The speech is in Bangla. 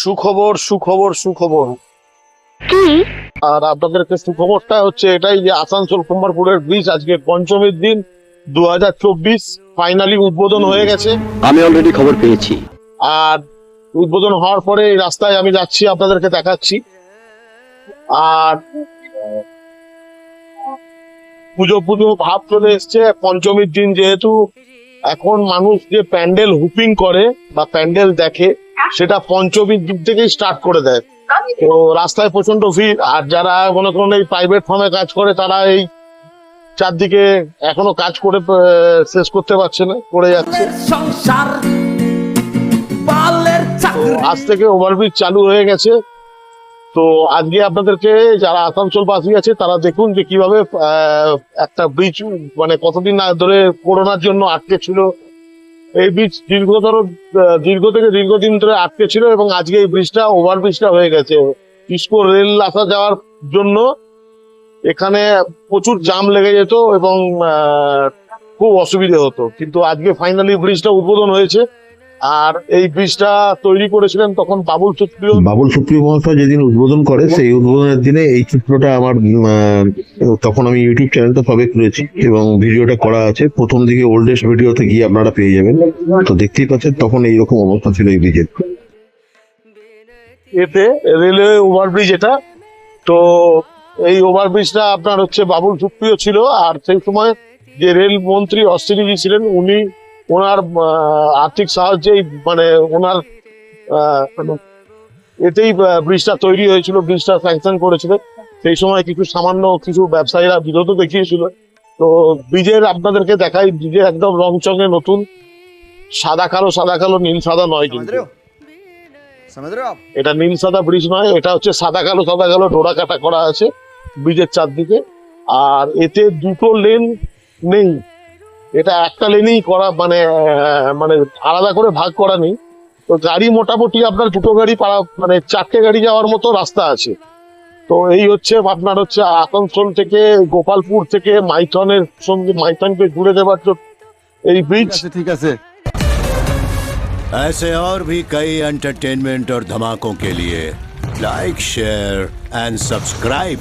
সুখবর সুখবর সুখবর। কি? আর আপনাদেরকে সুখবরটা হচ্ছে এটাই যে আসানসোল কুমারপুরের ব্রিজ আজকে পঞ্চমীর দিন দু হাজার চব্বিশ ফাইনালি উদ্বোধন হয়ে গেছে। আমি অলরেডি খবর পেয়েছি। আর উদ্বোধন হওয়ার পরে এই রাস্তায় আমি যাচ্ছি আপনাদেরকে দেখাচ্ছি। আর পুজো পুজো ভাব চলে এসছে। পঞ্চমীর দিন যেহেতু এখন মানুষ যে প্যান্ডেল হুপিং করে বা প্যান্ডেল দেখে সেটা পঞ্চমীর দিক থেকেই স্টার্ট করে দেয়। তো রাস্তায় প্রচণ্ড ভিড় আর যারা মনে করুন এই প্রাইভেট ফার্মে কাজ করে তারা এই চারদিকে এখনও কাজ করে শেষ করতে পারছে না করে যাচ্ছে। আজ থেকে ওভারব্রিজ চালু হয়ে গেছে। তো আজকে আপনাদেরকে যারা আসানসোল বাসী আছে তারা দেখুন যে কীভাবে একটা ব্রিজ মানে কতদিন ধরে করোনার জন্য আটকে ছিল এই ব্রিজ দীর্ঘতর দীর্ঘ থেকে দীর্ঘদিন ধরে আটকে ছিল এবং আজকে এই ব্রিজটা ওভার ব্রিজটা হয়ে গেছে। ইস্কো রেল আসা যাওয়ার জন্য এখানে প্রচুর জাম লেগে যেত এবং খুব অসুবিধে হতো। কিন্তু আজকে ফাইনালি ব্রিজটা উদ্বোধন হয়েছে। আর এই ব্রিজটা তৈরি করেছিলেন তখন বাবুল সুপ্রিয় বাবুল সুপ্রিয় মহাশয় যেদিন উদ্বোধন করে সেই উদ্বোধনের দিনে এই চিত্রটা আমার তখন আমি ইউটিউব চ্যানেলটা সবে খুলেছি এবং ভিডিওটা করা আছে। প্রথম দিকে ওল্ডেস্ট ভিডিওতে গিয়ে আপনারা পেয়ে যাবেন। তো দেখতেই পাচ্ছেন তখন এইরকম অবস্থা ছিল এই ব্রিজের। এতে রেলওয়ে ওভারব্রিজ এটা। তো এই ওভারব্রিজটা আপনার হচ্ছে বাবুল সুপ্রিয় ছিল। আর সেই সময় যে রেল মন্ত্রী অস্ট্রেলিজি ছিলেন উনি ওনার আর্থিক সাহায্যেই মানে ওনার মানে, এতেই ব্রিজটা তৈরি হয়েছিল ব্রিজটা স্যাংশন করেছিল সেই সময় কিছু সামান্য কিছু ব্যবসায়ীরা বিরত দেখিয়েছিল। তো ব্রিজের আপনাদেরকে দেখাই ব্রিজের একদম রংচঙে নতুন সাদা কালো সাদা কালো নীল সাদা নয় কিন্তু। এটা নীল সাদা ব্রিজ নয় এটা হচ্ছে সাদা কালো সাদা কালো ডোরা কাটা করা আছে ব্রিজের চারদিকে। আর এতে দুটো লেন নেই। এটা একটা লেনেই করা মানে আহ, মানে আলাদা করে ভাগ করা নেই তো গাড়ি মোটামুটি আপনার দুটো গাড়ি পাড়া মানে চারটে গাড়ি যাওয়ার মতো রাস্তা আছে তো এই হচ্ছে আপনার হচ্ছে আসানসোল থেকে গোপালপুর থেকে মাইথনের সঙ্গে মাইথনকে ঘুরে দেওয়ার জন্য এই ব্রিজ ठीक है ऐसे और भी कई एंटरटेनमेंट और धमाकों के लिए लाइक शेयर एंड सब्सक्राइब